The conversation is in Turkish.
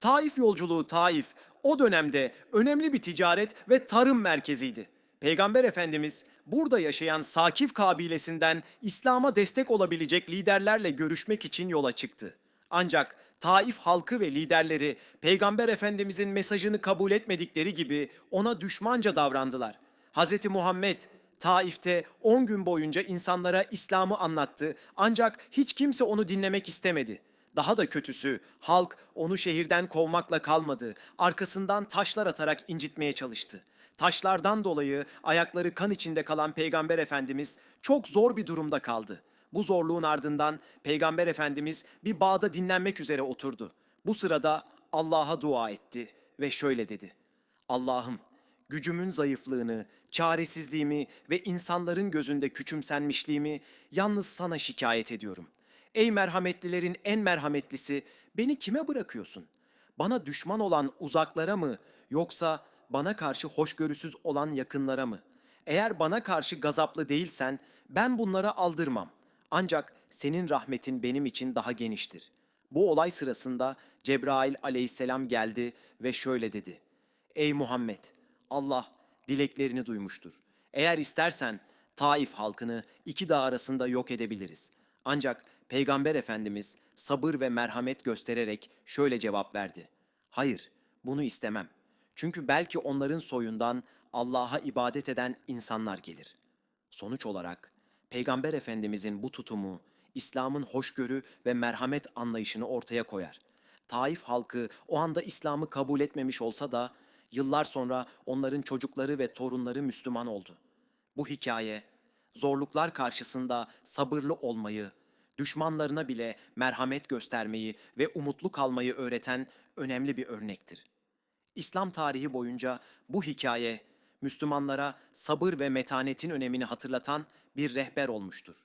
Taif yolculuğu Taif o dönemde önemli bir ticaret ve tarım merkeziydi. Peygamber Efendimiz burada yaşayan Sakif kabilesinden İslam'a destek olabilecek liderlerle görüşmek için yola çıktı. Ancak Taif halkı ve liderleri Peygamber Efendimizin mesajını kabul etmedikleri gibi ona düşmanca davrandılar. Hazreti Muhammed Taif'te 10 gün boyunca insanlara İslam'ı anlattı ancak hiç kimse onu dinlemek istemedi. Daha da kötüsü halk onu şehirden kovmakla kalmadı. Arkasından taşlar atarak incitmeye çalıştı. Taşlardan dolayı ayakları kan içinde kalan Peygamber Efendimiz çok zor bir durumda kaldı. Bu zorluğun ardından Peygamber Efendimiz bir bağda dinlenmek üzere oturdu. Bu sırada Allah'a dua etti ve şöyle dedi. Allah'ım gücümün zayıflığını, çaresizliğimi ve insanların gözünde küçümsenmişliğimi yalnız sana şikayet ediyorum. Ey merhametlilerin en merhametlisi, beni kime bırakıyorsun? Bana düşman olan uzaklara mı yoksa bana karşı hoşgörüsüz olan yakınlara mı? Eğer bana karşı gazaplı değilsen ben bunlara aldırmam. Ancak senin rahmetin benim için daha geniştir. Bu olay sırasında Cebrail aleyhisselam geldi ve şöyle dedi. Ey Muhammed! Allah dileklerini duymuştur. Eğer istersen Taif halkını iki dağ arasında yok edebiliriz. Ancak Peygamber Efendimiz sabır ve merhamet göstererek şöyle cevap verdi. Hayır, bunu istemem. Çünkü belki onların soyundan Allah'a ibadet eden insanlar gelir. Sonuç olarak Peygamber Efendimizin bu tutumu İslam'ın hoşgörü ve merhamet anlayışını ortaya koyar. Taif halkı o anda İslam'ı kabul etmemiş olsa da yıllar sonra onların çocukları ve torunları Müslüman oldu. Bu hikaye zorluklar karşısında sabırlı olmayı, düşmanlarına bile merhamet göstermeyi ve umutlu kalmayı öğreten önemli bir örnektir. İslam tarihi boyunca bu hikaye Müslümanlara sabır ve metanetin önemini hatırlatan bir rehber olmuştur.